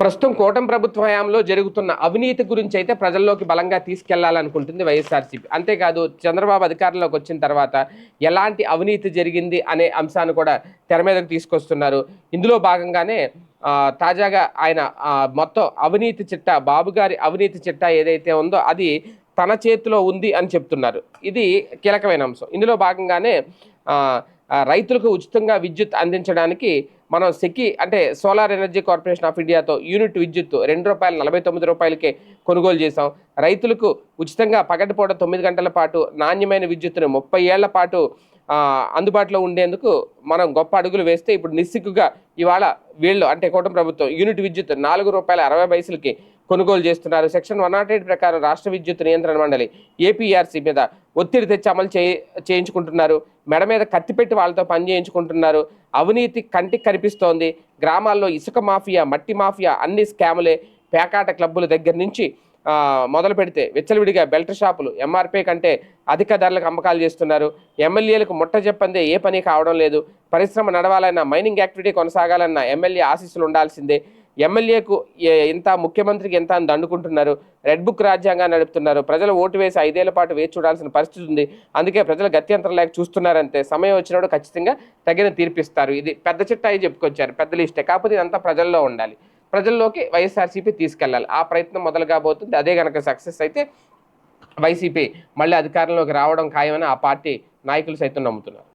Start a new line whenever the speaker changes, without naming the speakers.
ప్రస్తుతం కూటమి ప్రభుత్వ హయాంలో జరుగుతున్న అవినీతి గురించి అయితే ప్రజల్లోకి బలంగా తీసుకెళ్ళాలనుకుంటుంది వైఎస్ఆర్సీపీ. అంతేకాదు చంద్రబాబు అధికారంలోకి వచ్చిన తర్వాత ఎలాంటి అవినీతి జరిగింది అనే అంశాన్ని కూడా తెర మీదకు తీసుకొస్తున్నారు. ఇందులో భాగంగానే తాజాగా ఆయన మొత్తం అవినీతి చిట్టా బాబు గారి అవినీతి చిట్టా ఏదైతే ఉందో అది తన చేతిలో ఉంది అని చెప్తున్నారు. ఇది కీలకమైన అంశం. ఇందులో భాగంగానే రైతులకు ఉచితంగా విద్యుత్ అందించడానికి మనం సెకి అంటే సోలార్ ఎనర్జీ కార్పొరేషన్ ఆఫ్ ఇండియాతో యూనిట్ విద్యుత్ రెండు రూపాయలు నలభై తొమ్మిది రూపాయలకే కొనుగోలు చేశాం. రైతులకు ఉచితంగా పగటిపూట తొమ్మిది గంటల పాటు నాణ్యమైన విద్యుత్తును ముప్పై ఏళ్ళ పాటు అందుబాటులో ఉండేందుకు మనం గొప్ప అడుగులు వేస్తే ఇప్పుడు నిస్సిగ్గుగా ఇవాళ వీళ్ళు అంటే కూటమి ప్రభుత్వం యూనిట్ విద్యుత్ నాలుగు రూపాయల అరవై పైసలకి కొనుగోలు చేస్తున్నారు. సెక్షన్ వన్ నాట్ ఎయిట్ ప్రకారం రాష్ట్ర విద్యుత్ నియంత్రణ మండలి ఏపీఆర్సీ మీద ఒత్తిడి తెచ్చి అమలు చేయి చేయించుకుంటున్నారు. మెడ మీద కత్తి పెట్టి వాళ్ళతో పని చేయించుకుంటున్నారు. అవినీతి కంటికి కనిపిస్తోంది. గ్రామాల్లో ఇసుక మాఫియా మట్టి మాఫియా అన్ని స్కాములే. పేకాట క్లబ్బుల దగ్గర నుంచి మొదలు పెడితే విచ్చలవిడిగా బెల్ట్ షాపులు ఎంఆర్పీ కంటే అధిక ధరలకు అమ్మకాలు చేస్తున్నారు. ఎమ్మెల్యేలకు ముట్ట చెప్పందే ఏ పని కావడం లేదు. పరిశ్రమ నడవాలన్నా మైనింగ్ యాక్టివిటీ కొనసాగాలన్నా ఎమ్మెల్యే ఆశీస్సులు ఉండాల్సిందే. ఎమ్మెల్యేకు ఎంత ముఖ్యమంత్రికి ఎంత అని దండుకుంటున్నారు. రెడ్ బుక్ రాజ్యాంగాన్ని నడుపుతున్నారు. ప్రజలు ఓటు వేసి ఐదేళ్ళ పాటు వేచి చూడాల్సిన పరిస్థితి ఉంది. అందుకే ప్రజలు గత్యంతరం లేక చూస్తున్నారంటే సమయం వచ్చినప్పుడు ఖచ్చితంగా తగిన తీర్పిస్తారు. ఇది పెద్ద చిట్టాయి చెప్పుకొచ్చారు. పెద్ద లిస్టే. కాకపోతే ఇదంతా ప్రజల్లో ఉండాలి. ప్రజల్లోకి వైఎస్ఆర్సీపీ తీసుకెళ్ళాలి ఆ ప్రయత్నం మొదలు కాబోతుంది. అదే కనుక సక్సెస్ అయితే వైసీపీ మళ్ళీ అధికారంలోకి రావడం ఖాయమని ఆ పార్టీ నాయకులు సైతం నమ్ముతున్నారు.